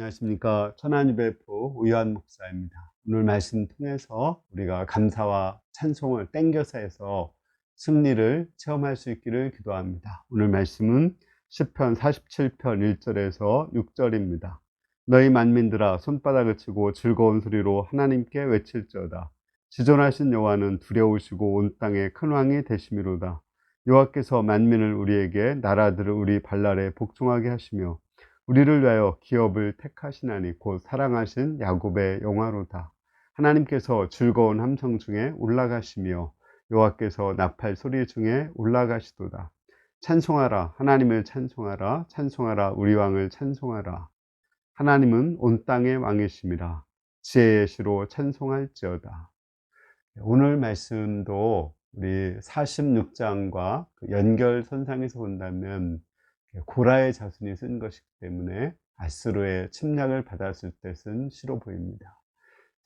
안녕하십니까. 천안유 배포 우요한 목사입니다. 오늘 말씀 통해서 우리가 감사와 찬송을 땡겨서 해서 승리를 체험할 수 있기를 기도합니다. 오늘 말씀은 10편 47편 1절에서 6절입니다. 너희 만민들아 손바닥을 치고 즐거운 소리로 하나님께 외칠지어다. 지존하신 여호와는 두려우시고 온 땅의 큰 왕이 되심이로다. 여호와께서 만민을 우리에게 나라들을 우리 발날에 복종하게 하시며 우리를 위하여 기업을 택하시나니 곧 사랑하신 야곱의 영화로다. 하나님께서 즐거운 함성 중에 올라가시며 여호와께서 나팔 소리 중에 올라가시도다. 찬송하라 하나님을 찬송하라 찬송하라 우리 왕을 찬송하라. 하나님은 온 땅의 왕이심이라 지혜의 시로 찬송할지어다. 오늘 말씀도 우리 46장과 그 연결 선상에서 본다면 고라의 자손이 쓴 것이기 때문에 아스루의 침략을 받았을 때 쓴 시로 보입니다.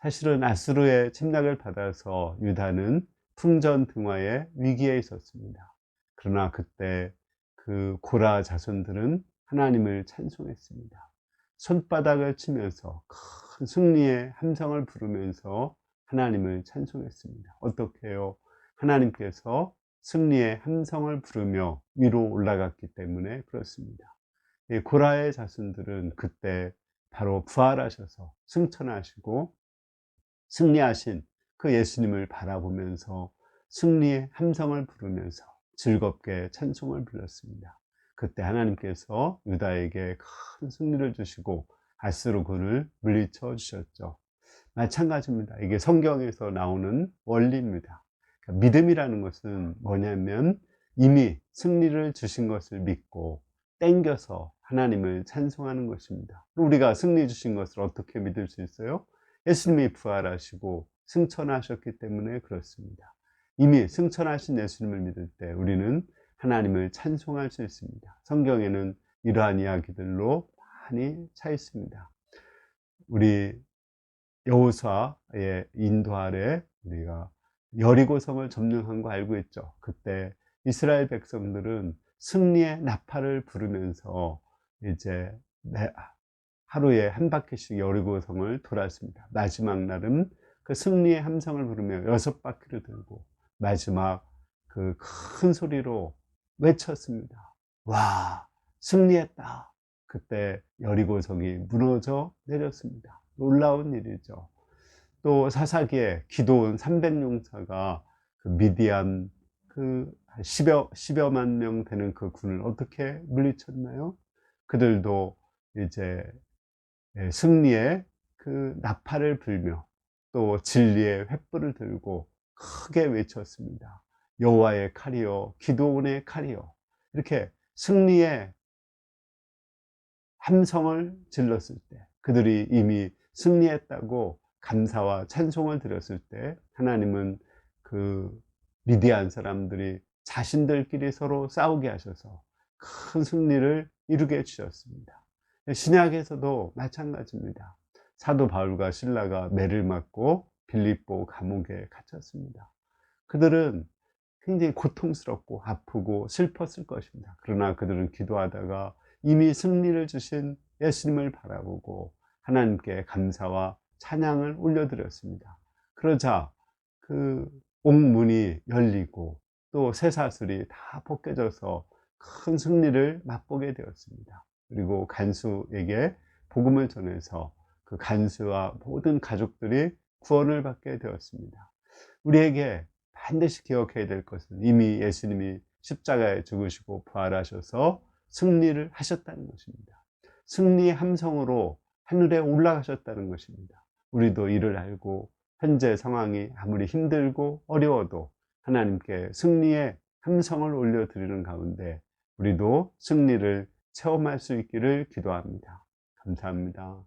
사실은 아스루의 침략을 받아서 유다는 풍전 등화의 위기에 있었습니다. 그러나 그때 그 고라 자손들은 하나님을 찬송했습니다. 손바닥을 치면서 큰 승리의 함성을 부르면서 하나님을 찬송했습니다. 어떻게 해요? 하나님께서 승리의 함성을 부르며 위로 올라갔기 때문에 그렇습니다. 고라의 자손들은 그때 바로 부활하셔서 승천하시고 승리하신 그 예수님을 바라보면서 승리의 함성을 부르면서 즐겁게 찬송을 불렀습니다. 그때 하나님께서 유다에게 큰 승리를 주시고 아스루군을 물리쳐 주셨죠. 마찬가지입니다. 이게 성경에서 나오는 원리입니다. 그러니까 믿음이라는 것은 뭐냐면 이미 승리를 주신 것을 믿고 땡겨서 하나님을 찬송하는 것입니다. 우리가 승리 주신 것을 어떻게 믿을 수 있어요? 예수님이 부활하시고 승천하셨기 때문에 그렇습니다. 이미 승천하신 예수님을 믿을 때 우리는 하나님을 찬송할 수 있습니다. 성경에는 이러한 이야기들로 많이 차 있습니다. 우리 여호수아의 인도 아래 우리가 여리고성을 점령한 거 알고 있죠. 그때 이스라엘 백성들은 승리의 나팔을 부르면서 이제 하루에 한 바퀴씩 여리고성을 돌았습니다. 마지막 날은 그 승리의 함성을 부르며 여섯 바퀴를 들고 마지막 그 큰 소리로 외쳤습니다. 와, 승리했다. 그때 여리고성이 무너져 내렸습니다. 놀라운 일이죠. 또 사사기에 기도원 300용사가 그 미디안 그 10여, 10여만 명 되는 그 군을 어떻게 물리쳤나요? 그들도 이제 예, 승리의 그 나팔을 불며 또 진리의 횃불을 들고 크게 외쳤습니다. 여호와의 칼이요 기도원의 칼이요 이렇게 승리의 함성을 질렀을 때 그들이 이미 승리했다고 감사와 찬송을 드렸을 때 하나님은 그 미디안 사람들이 자신들끼리 서로 싸우게 하셔서 큰 승리를 이루게 해주셨습니다. 신약에서도 마찬가지입니다. 사도 바울과 신라가 매를 맞고 빌립보 감옥에 갇혔습니다. 그들은 굉장히 고통스럽고 아프고 슬펐을 것입니다. 그러나 그들은 기도하다가 이미 승리를 주신 예수님을 바라보고 하나님께 감사와 찬양을 올려드렸습니다. 그러자 그 옥문이 열리고 또 쇠사슬이 다 벗겨져서 큰 승리를 맛보게 되었습니다. 그리고 간수에게 복음을 전해서 그 간수와 모든 가족들이 구원을 받게 되었습니다. 우리에게 반드시 기억해야 될 것은 이미 예수님이 십자가에 죽으시고 부활하셔서 승리를 하셨다는 것입니다. 승리의 함성으로 하늘에 올라가셨다는 것입니다. 우리도 이를 알고 현재 상황이 아무리 힘들고 어려워도 하나님께 승리의 함성을 올려드리는 가운데 우리도 승리를 체험할 수 있기를 기도합니다. 감사합니다.